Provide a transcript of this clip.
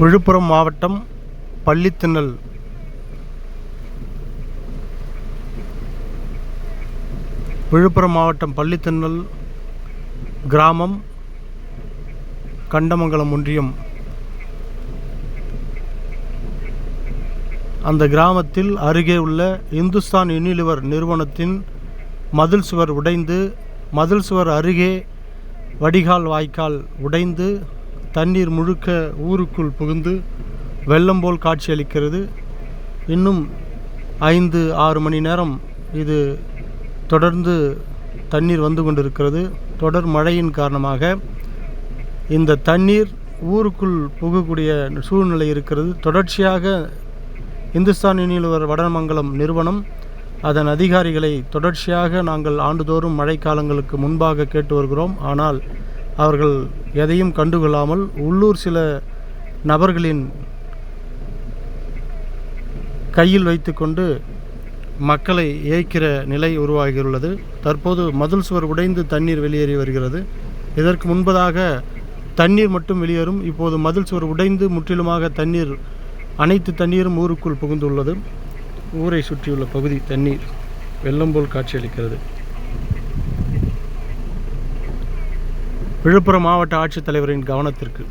விழுப்புரம் மாவட்டம் பள்ளித்திணல். விழுப்புரம் மாவட்டம் பள்ளித்திண்ணல் கிராமம் கண்டமங்கலம் ஒன்றியம். அந்த கிராமத்தில் அருகே உள்ள இந்துஸ்தான் யூனிலிவர் நிறுவனத்தின் மதில் சுவர் உடைந்து மதில் சுவர் அருகே வடிகால் வாய்க்கால் உடைந்து தண்ணீர் முழுக்க ஊருக்குள் புகுந்து வெள்ளம் போல் காட்சியளிக்கிறது. இன்னும் ஐந்து ஆறு மணி நேரம் இது தொடர்ந்து தண்ணீர் வந்து கொண்டிருக்கிறது. தொடர் மழையின் காரணமாக இந்த தண்ணீர் ஊருக்குள் புகக்கூடிய சூழ்நிலை இருக்கிறது. தொடர்ச்சியாக இந்துஸ்தான் யூனிலிவர் வடமங்கலம் நிறுவனம் அதன் அதிகாரிகளை தொடர்ச்சியாக நாங்கள் ஆண்டுதோறும் மழைக்காலங்களுக்கு முன்பாக கேட்டு வருகிறோம். ஆனால் அவர்கள் எதையும் கண்டுகொள்ளாமல் உள்ளூர் சில நபர்களின் கையில் வைத்துக்கொண்டு மக்களை ஏய்க்கிற நிலை உருவாகியுள்ளது. தற்போது மதில் சுவர் உடைந்து தண்ணீர் வெளியேறி வருகிறது. இதற்கு முன்பதாக தண்ணீர் மட்டும் வெளியேறும். இப்போது மதில் சுவர் உடைந்து முற்றிலுமாக தண்ணீர் அனைத்து தண்ணீரும் ஊருக்குள் புகுந்துள்ளது. ஊரை சுற்றியுள்ள பகுதி தண்ணீர் வெள்ளம் போல் காட்சியளிக்கிறது. விழுப்புரம் மாவட்ட ஆட்சித்தலைவரின் கவனத்திற்கு